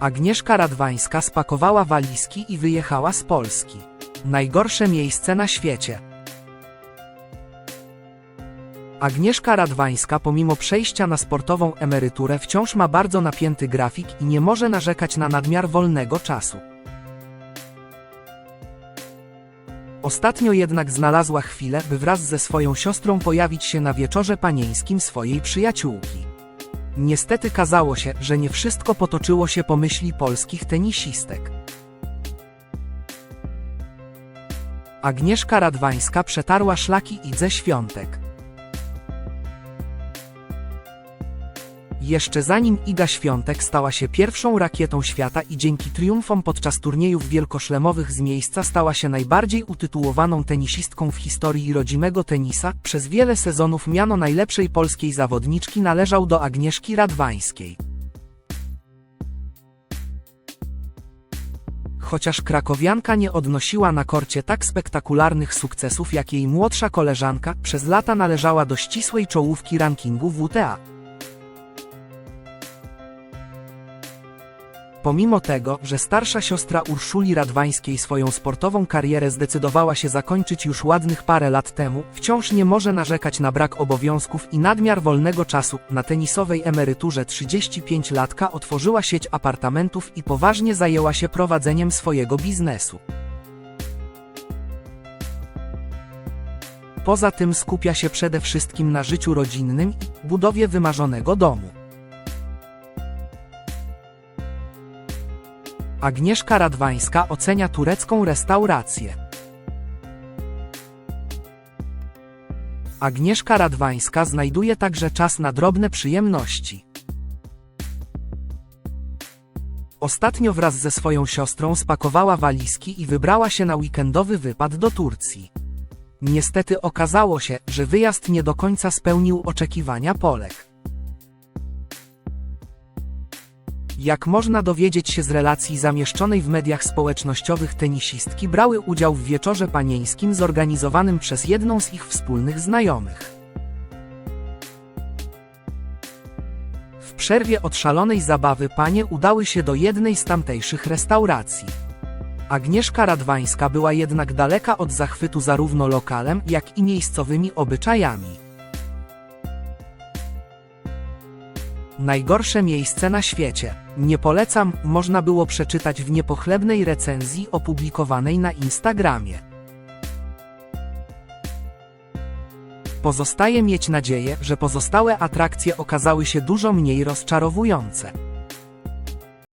Agnieszka Radwańska spakowała walizki i wyjechała z Polski. Najgorsze miejsce na świecie. Agnieszka Radwańska pomimo przejścia na sportową emeryturę wciąż ma bardzo napięty grafik i nie może narzekać na nadmiar wolnego czasu. Ostatnio jednak znalazła chwilę, by wraz ze swoją siostrą pojawić się na wieczorze panieńskim swojej przyjaciółki. Niestety kazało się, że nie wszystko potoczyło się po myśli polskich tenisistek. Agnieszka Radwańska przetarła szlaki Idze Świątek. Jeszcze zanim Iga Świątek stała się pierwszą rakietą świata i dzięki triumfom podczas turniejów wielkoszlemowych z miejsca stała się najbardziej utytułowaną tenisistką w historii rodzimego tenisa, przez wiele sezonów miano najlepszej polskiej zawodniczki należał do Agnieszki Radwańskiej. Chociaż krakowianka nie odnosiła na korcie tak spektakularnych sukcesów jak jej młodsza koleżanka, przez lata należała do ścisłej czołówki rankingu WTA. Pomimo tego, że starsza siostra Urszuli Radwańskiej swoją sportową karierę zdecydowała się zakończyć już ładnych parę lat temu, wciąż nie może narzekać na brak obowiązków i nadmiar wolnego czasu. Na tenisowej emeryturze 35-latka otworzyła sieć apartamentów i poważnie zajęła się prowadzeniem swojego biznesu. Poza tym skupia się przede wszystkim na życiu rodzinnym i budowie wymarzonego domu. Agnieszka Radwańska ocenia turecką restaurację. Agnieszka Radwańska znajduje także czas na drobne przyjemności. Ostatnio wraz ze swoją siostrą spakowała walizki i wybrała się na weekendowy wypad do Turcji. Niestety okazało się, że wyjazd nie do końca spełnił oczekiwania Polek. Jak można dowiedzieć się z relacji zamieszczonej w mediach społecznościowych tenisistki brały udział w wieczorze panieńskim zorganizowanym przez jedną z ich wspólnych znajomych. W przerwie od szalonej zabawy panie udały się do jednej z tamtejszych restauracji. Agnieszka Radwańska była jednak daleka od zachwytu zarówno lokalem, jak i miejscowymi obyczajami. Najgorsze miejsce na świecie. Nie polecam, można było przeczytać w niepochlebnej recenzji opublikowanej na Instagramie. Pozostaje mieć nadzieję, że pozostałe atrakcje okazały się dużo mniej rozczarowujące.